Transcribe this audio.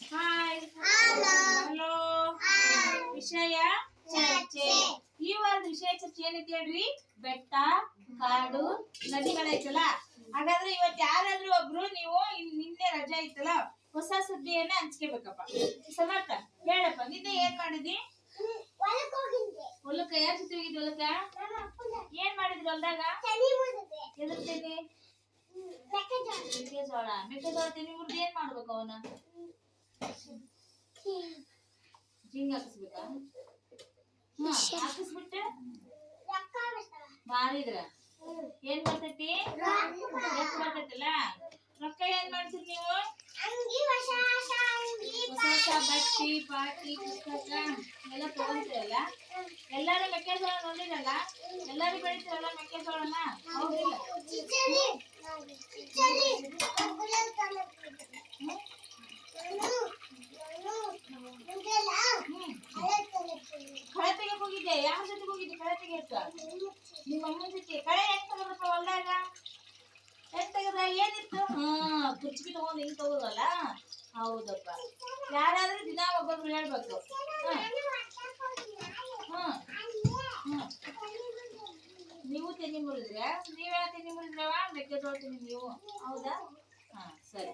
Hi hello ವಿಷಯ ಚರ್ಚೆ. ಈ ವಾರದ ವಿಷಯ ಚರ್ಚೆ ಏನೈತಿ ಹೇಳ್ರಿ ಬೆಟ್ಟ ಕಾಡು ನದಿಗಳೈತಲ್ಲ ಹಾಗಾದ್ರೆ ಇವತ್ತು ಯಾರಾದ್ರೂ ಒಬ್ರು ನೀವು ನಿನ್ನೆ ರಜಾ ಐತಲ್ಲ ಹೊಸ ಸುದ್ದಿಯನ್ನ ಹಂಚ್ಕೋಬೇಕಪ್ಪ. ಸಮರ್ಥ ಹೇಳಪ್ಪ ನಿನ್ನೆ ಏನ್ ಮಾಡಿದಿ ಹೊಲಕ್ಕ? ಯಾರ ಜೊತೆ ಹೋಗಿದ್ವಿ ಹೊಲಕ್ಕ? ಏನ್ ಮಾಡಿದ್ರಿ ಹೊಲ್ದಾಗ? ಎದುರ್ತೇನೆ? ತೆನಿ ಮೆಕ್ಕೆಜೋಳ. ಮೆಕ್ಕೆಜೋಳ. ತೆನಿ ಮುರ್ದು ಏನ್ ಮಾಡ್ಬೇಕು ಅವನ? ಜಿಂಗ್ ಹಾಕಿಸ್ಬೇಕಾ ಹಾಕಿಸ್ಬಿಟ್ಟು? ಮಾರಿದ್ರ ಏನ್ ಬರ್ತೈತಿ ಎಷ್ಟು ಬರ್ತೈತಲ್ಲ ರೊಕ್ಕ ಏನ್ ಮಾಡ್ತೀರಿ ನೀವು? ಹೊಸ ಹೊಸ ಬಟ್ಟಿ ಪಾಟಿ ಪುಸ್ತಕ ಎಲ್ಲ ತಗೊಂತೀರಲ್ಲ? ಎಲ್ಲಾರು ಮೆಕ್ಕೆಜೋಳ ನೋಡಿರಲ್ಲ? ಎಲ್ಲಾರು ಬೆಳಿತೀರಲ್ಲ ಮೆಕ್ಕೆಜೋಳನ? ಹೌದಿಲ್ಲ ಹ್ಮ್ ಕಳೆ ತೆಗಿಯಕ್ ಹೋಗಿದ್ದೆ ಯಾರ ಜೊತೆ ನಿಮ್ಮ ಅಮ್ಮನ ಜೊತೆ ಕಳೆ ಹೆಂಗ್ ತಗೋದಪ್ಪ ಹೊಲ್ದಾಗ ಹೆಂಗ್ ತೆಗದ ಏನಿತ್ತು ಹಾ ತಗೊಂಡು ಹೌದಪ್ಪ ಯಾರಾದ್ರೂ ದಿನ ಒಬ್ಬೊಬ್ರು ಹೇಳ್ಬೇಕು ನೀವು ತೆನಿ ಮುರಿದ್ರೆ, ನೀವೇ ಯಾವ ತೆನಿ ಮುರಿದ್ರವ? ಮೆಕ್ಕೆಜೋಳ ತಿನ್ನಿ ನೀವು. ಹೌದಾ? ಹಾ, ಸರಿ.